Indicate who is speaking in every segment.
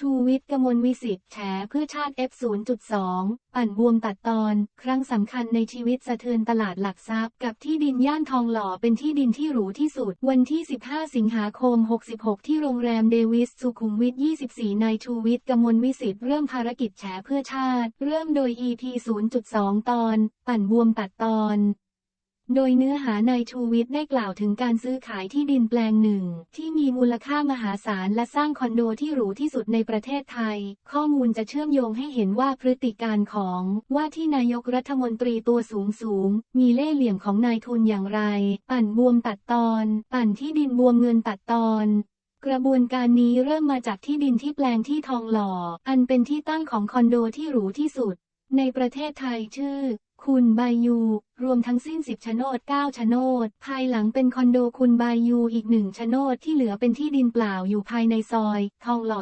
Speaker 1: ชูวิทย์กมลวิสิทธิ์แฉเพื่อชาติ F0.2 ปั่นบวมตัดตอน ครั้งสำคัญในชีวิตสะเทือนตลาดหลักทรัพย์ กับที่ดินย่านทองหล่อเป็นที่ดินที่หรูที่สุด วันที่ 15 สิงหาคม 66 ที่โรงแรมเดวิสสุขุมวิท 24 นายชูวิทย์กมลวิสิทธิ์เริ่มภารกิจแฉเพื่อชาติ เริ่มโดย EP 0.2 ตอน ปั่นบวมตัดตอน โดยเนื้อหานายชูวิทย์ได้กล่าวถึงการซื้อขายที่ดินแปลงหนึ่ง ที่มีมูลค่ามหาศาลและสร้างคอนโดที่หรูที่สุดในประเทศไทย ข้อมูลจะเชื่อมโยงให้เห็นว่าพฤติการของว่าที่นายกรัฐมนตรีตัวสูงสูง มีเล่ห์เหลี่ยมของนายทุนอย่างไร ปั่นบวมตัดตอน ปั่นที่ดินบวมเงินตัดตอนกระบวนการนี้เริ่มมาจากที่ดินที่แปลงที่ทองหล่อ อันเป็นที่ตั้งของคอนโดที่หรูที่สุด ในประเทศไทยชื่อ คุณบายู รวมทั้งสิ้น 10โฉนด9โฉนด ภายหลังเป็นคอนโดคุณบายูอีกหนึ่งโฉนดที่เหลือเป็นที่ดินเปล่าอยู่ภายในซอย ทองหล่อ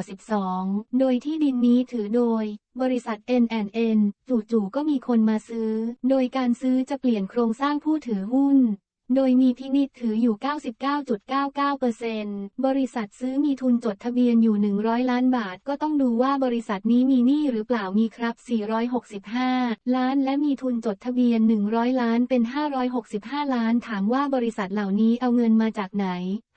Speaker 1: 12 โดยที่ดินนี้ถือโดย บริษัท N&N จู่ๆก็มีคนมาซื้อ โดยการซื้อจะเปลี่ยนโครงสร้างผู้ถือหุ้น โดยมีพินิจถืออยู่ 99.99%บริษัทซื้อมีทุนจดทะเบียนอยู่ 100 ล้านบาท ก็ต้องดูว่าบริษัทนี้มีหนี้หรือเปล่ามีครับ 465 ล้านและมีทุนจดทะเบียน 100 ล้านเป็น 565 ล้าน ถามว่าบริษัทเหล่านี้เอาเงินมาจากไหน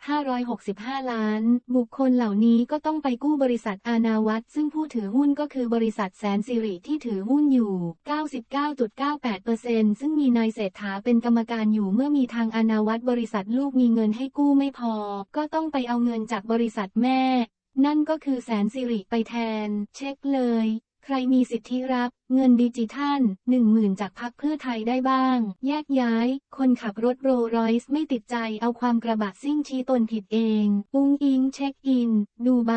Speaker 1: 565 ล้าน บุคคลเหล่านี้ก็ต้องไปกู้บริษัทอาณาวัตรซึ่งผู้ถือหุ้นก็คือบริษัทแสนสิริที่ถือหุ้นอยู่ 99.98%ซึ่งมีนายเศรษฐาเป็นกรรมการอยู่เมื่อมีทางอาณาวัตรบริษัทลูกมีเงินให้กู้ไม่พอ ก็ต้องไปเอาเงินจากบริษัทแม่ นั่นก็คือแสนสิริไปแทน เช็คเลย ใครมีสิทธิรับเงินดิจิทัลหนึ่งหมื่นจากพักเพื่อไทยได้บ้าง แยกย้าย คนขับรถโรลรอยส์ไม่ติดใจเอาความกระบะซิ่งชี้ตนผิดเอง อุ้งอิงเช็คอิน ดูใบ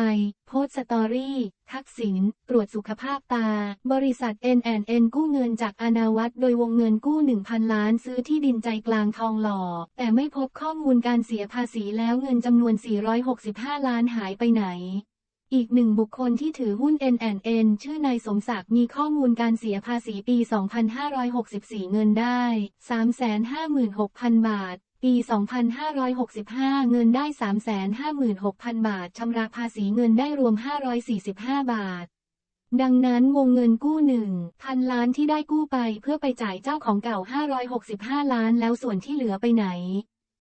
Speaker 1: โพสต์สตอรี่ ทักษิณตรวจสุขภาพตา บริษัท N&N กู้เงินจากอาณาวัตโดยวงเงินกู้ 1,000 ล้านซื้อที่ดินใจกลางทองหล่อ แต่ไม่พบข้อมูลการเสียภาษีแล้วเงินจำนวน 465 ล้านหายไปไหน อีกหนึ่งบุคคลที่ถือหุ้น NNN ชื่อนายสมศักดิ์มีข้อมูลการเสียภาษีปี 2564 เงินได้ 356,000 บาท ปี 2565 เงินได้ 356,000 บาท ชำระภาษีเงินได้รวม 545 บาทดังนั้นวงเงินกู้หนึ่งพันล้านที่ได้กู้ไปเพื่อไปจ่ายเจ้าของเก่า 565 ล้านแล้วส่วนที่เหลือไปไหน